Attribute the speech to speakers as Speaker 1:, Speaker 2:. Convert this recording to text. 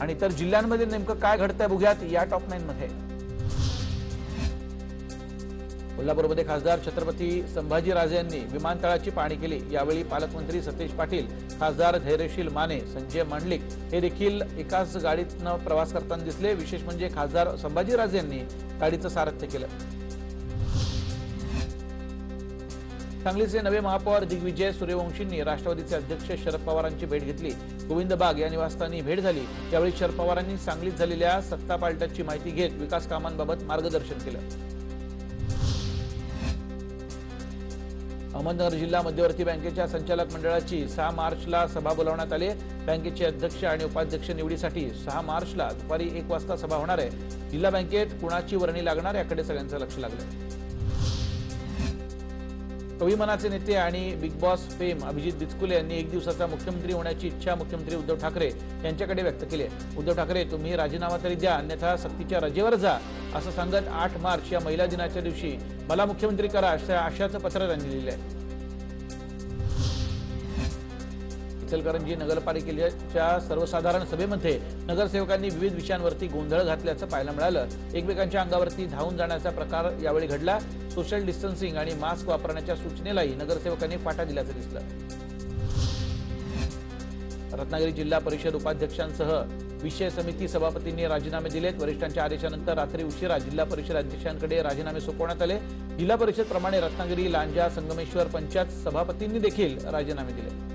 Speaker 1: आणि इतर जिल्ह्यांमध्ये नेमकं काय घडतंय बघूयात या टॉप नाईन मध्ये. कोल्हापूरमध्ये खासदार छत्रपती संभाजीराजे यांनी विमानतळाची पाहणी केली. यावेळी पालकमंत्री सतेज पाटील खासदार धैर्यशील माने संजय मांडलिक हे देखील एकाच गाडीतनं प्रवास करताना दिसले. विशेष म्हणजे खासदार संभाजीराजे यांनी गाडीचं सारथ्य केलं. सांगलीचे नवे महापौर दिग्विजय सूर्यवंशींनी राष्ट्रवादीचे अध्यक्ष शरद पवारांची भेट घेतली. गोविंद बाग या निवासस्थानी भेट झाली. यावेळी शरद पवारांनी सांगलीत झालेल्या सत्ता पालटाची माहिती घेत विकास कामांबाबत मार्गदर्शन केलं. अहमदनगर जिल्हा मध्यवर्ती बँकेच्या संचालक मंडळाची सहा मार्चला सभा बोलावण्यात आली. बँकेचे अध्यक्ष आणि उपाध्यक्ष निवडीसाठी सहा मार्चला दुपारी एक वाजता सभा होणार आहे. जिल्हा बँकेत कुणाची वर्णी लागणार याकडे सगळ्यांचं लक्ष लागलं कविमनाचे नेते आणि big boss fame Abhijit Bichukale यांनी एक दिवसाचा मुख्यमंत्री होण्याची इच्छा मुख्यमंत्री उद्धव ठाकरे यांच्याकडे व्यक्त केली आहे. उद्धव ठाकरे तुम्ही राजीनामा तरी द्या अन्यथा सक्तीच्या रजेवर जा असं सांगत आठ मार्च या महिला दिनाच्या दिवशी मला मुख्यमंत्री करा अशा आशाचं पत्र त्यांनी लिहिलं आहे इचलकरंजी नगरपालिकेच्या सर्वसाधारण सभेमध्ये नगरसेवकांनी विविध विषयांवरती गोंधळ घातल्याचं पाहायला मिळालं. एकमेकांच्या अंगावरती धावून जाण्याचा प्रकार यावेळी घडला. सोशल डिस्टन्सिंग आणि मास्क वापरण्याच्या सूचनेलाही नगरसेवकांनी फाटा दिल्याचं दिसलं. रत्नागिरी जिल्हा परिषद उपाध्यक्षांसह विषय समिती सभापतींनी राजीनामे दिलेत. वरिष्ठांच्या आदेशानंतर रात्री उशिरा जिल्हा परिषद अध्यक्षांकडे राजीनामे सोपवण्यात आले. जिल्हा परिषद प्रमाणे रत्नागिरी लांजा संगमेश्वर पंचायत सभापतींनी देखील राजीनामे दिले.